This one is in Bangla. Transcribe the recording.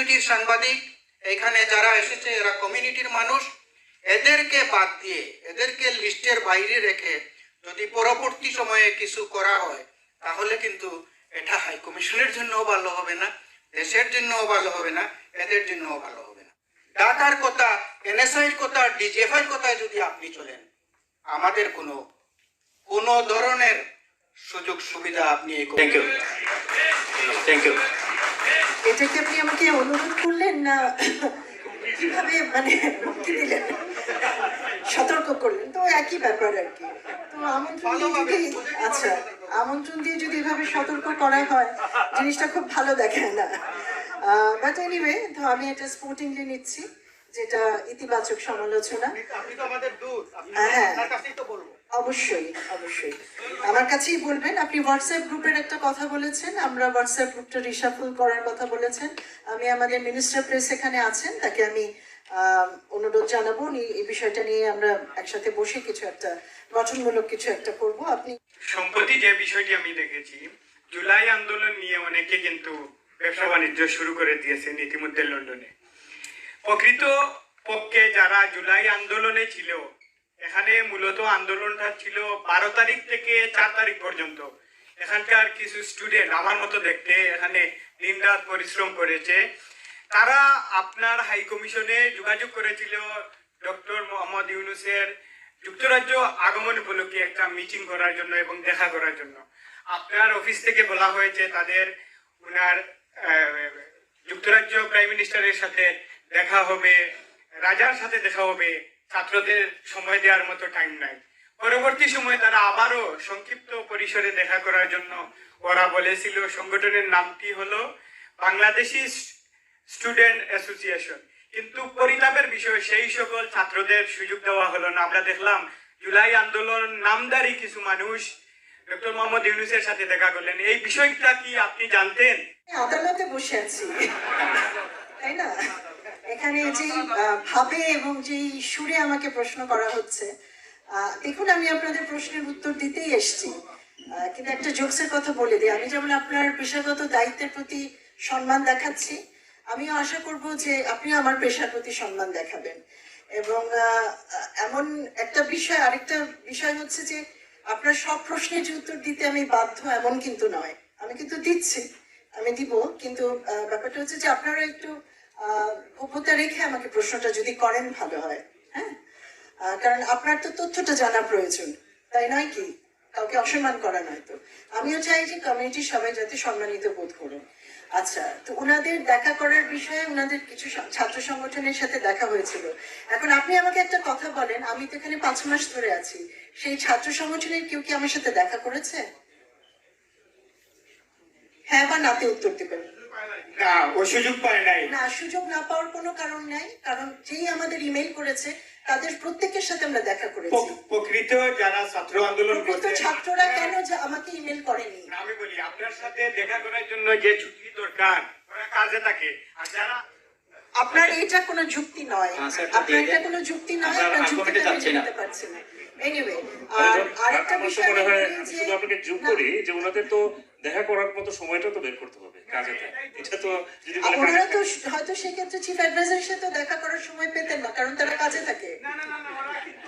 কমিউনিটির সাংবাদিক, এখানে যারা এসেছে, এরা কমিউনিটির মানুষ, এদেরকে বাদ দিয়ে, এদেরকে লিস্টের বাইরে রেখে যদি পরবর্তী সময়ে কিছু করা হয়, তাহলে কিন্তু এটা হাই কমিশনের জন্যও ভালো হবে না, দেশের জন্যও ভালো হবে না, এদের জন্যও ভালো হবে না। ডাটার কথা এনএসআইর কথা ডিজিএফআইর কথায় যদি আপনি চলেন, আমাদের কোনো কোনো ধরনের সুযোগ সুবিধা আপনি থ্যাংক ইউ থ্যাংক ইউ এটা কি আপনি আমাকে অনুরোধ করলেন না কীভাবে মানে মুক্তি দিলেন? সতর্ক করলেন। তো একই ব্যাপার আর কি। তো আমন্ত্রণ দিয়ে যদি আচ্ছা আমন্ত্রণ দিয়ে যদি এভাবে সতর্ক করা হয় জিনিসটা খুব ভালো দেখায় না। বাট এনিওয়ে তো আমি এটা স্পোর্টিংলি নিচ্ছি। যেটা ইতিবাচক সমালোচনা। আপনি তো আমাদের দূর হ্যাঁ। তো বলব। অবশ্যই অবশ্যই। আমার কাছেই বলবেন আপনি হোয়াটসঅ্যাপ গ্রুপের একটা কথা বলেছেন আমরা হোয়াটসঅ্যাপ গ্রুপটা রিসাফল করার কথা বলেছেন। আমি আমাদের মিনিস্টার প্রেস এখানে আছেন তাকে আমি আহ, অনুরোধ জানাব উনি এই বিষয়টা নিয়ে আমরা একসাথে বসে কিছু একটা গঠনমূলক কিছু একটা করব। আপনি সম্প্রতি যে বিষয়টি আমি দেখেছি জুলাই আন্দোলন নিয়ে অনেকে কিন্তু ব্যবসা বাণিজ্য শুরু করে দিয়েছেন ইতিমধ্যে লন্ডনে। প্রকৃত পক্ষে যারা জুলাই আন্দোলনে ছিল, এখানে মূলত আন্দোলনটা ছিল বারো তারিখ থেকে চার তারিখ পর্যন্ত। এখানকার কিছু স্টুডেন্ট আমার মতো দেখতে এখানে দিনরাত পরিশ্রম করেছে। তারা আপনার হাই কমিশনে যোগাযোগ করেছিল ডক্টর মোহাম্মদ ইউনুসের যুক্তরাজ্য আগমন উপলক্ষে একটা মিটিং করার জন্য এবং দেখা করার জন্য। আপনার অফিস থেকে বলা হয়েছে তাদের ওনার যুক্তরাজ্য প্রাইম মিনিস্টারের সাথে দেখা হবে। রাজার সাথে দেখা হবে। ছাত্রদের সময় দেওয়ার মতো টাইম নাই। পরবর্তী সময় তারা আবারও সংক্ষিপ্ত পরিসরে দেখা করার জন্য ওরা বলেছিল, সংগঠনের নামটি হলো বাংলাদেশি স্টুডেন্ট অ্যাসোসিয়েশন। কিন্তু পরিতাপের বিষয়, সেই সকল ছাত্রদের সুযোগ দেওয়া হলো না। আমরা দেখলাম জুলাই আন্দোলন নামদারি কিছু মানুষ ডক্টর মোহাম্মদ ইউনুসের সাথে দেখা করলেন। এই বিষয়টা কি আপনি জানতেন? আদালতে বসে আছি। তাই না? এখানে যে ভাবে এবং যেই সুরে আমাকে প্রশ্ন করা হচ্ছে দেখুন, আমি আপনাদের প্রশ্নের উত্তর দিতেই এসছি। কিন্তু একটা জোকসের কথা বলে দিই। আমি যেমন আপনার পেশাগত দায়িত্বের প্রতি সম্মান দেখাচ্ছি, আমিও আশা করব যে আপনিও আমার পেশার প্রতি সম্মান দেখাবেন। এবং এমন একটা বিষয়, আরেকটা বিষয় হচ্ছে যে, আপনার সব প্রশ্নের যে উত্তর দিতে আমি বাধ্য এমন কিন্তু নয়। আমি কিন্তু দিচ্ছি, আমি দিব, কিন্তু ব্যাপারটা হচ্ছে যে আপনারা একটু গোপনতা রেখে আমাকে প্রশ্নটা যদি করেন, ভালো হয়। হ্যাঁ? কারণ আপনার তো তথ্যটা জানা প্রয়োজন। তাই নয় কি? কাউকে অসম্মান করা নয় তো। আমিও চাই যে কমিউনিটি সবাই যাতে সম্মানিত বোধ করুন। আচ্ছা তো ওনাদের দেখা করার বিষয়ে ওনাদের কিছু ছাত্র সংগঠনের সাথে দেখা হয়েছিল। এখন আপনি আমাকে একটা কথা বলেন, আমি তো এখানে পাঁচ মাস ধরে আছি। সেই ছাত্র সংগঠনের কেউ কি আমার সাথে দেখা করেছে? হ্যাঁ বা নাতে উত্তর দেবেন। না ও সুযোগ পায় নাই। না সুযোগ না পাওয়ার কোনো কারণ নাই কারণ যেই আমাদের ইমেল করেছে তাদের প্রত্যেকের সাথে আমরা দেখা করেছি। প্রকৃত যারা ছাত্র আন্দোলন করছে ছাত্ররা কেন আমাকে ইমেল করেনি? আমি বলি আপনার সাথে দেখা করার জন্য যে ছুটি দরকার ওরা কাজে থাকে। আর যারা আপনার এটা কোনো যুক্তি নয়। Answer আপনার এটা কোনো যুক্তি নয় আপনার যুক্তিটা আমি না। জানতে পারছি না। এনিওয়ে আর আরেকটা বিষয় মনে হয় শুধু আপনাকে যোগ করি যে ওনাদের তো দেখা করার মতো সময়টা তো বের করতে হবে কাজে এটা তো যদি ওনারা তো হয়তো সেক্ষেত্রে চিফ অ্যাডভাইজারের সাথে দেখা করার সময় পেতেন না কারণ তারা কাজে থাকে। না না না না, ওরা কিন্তু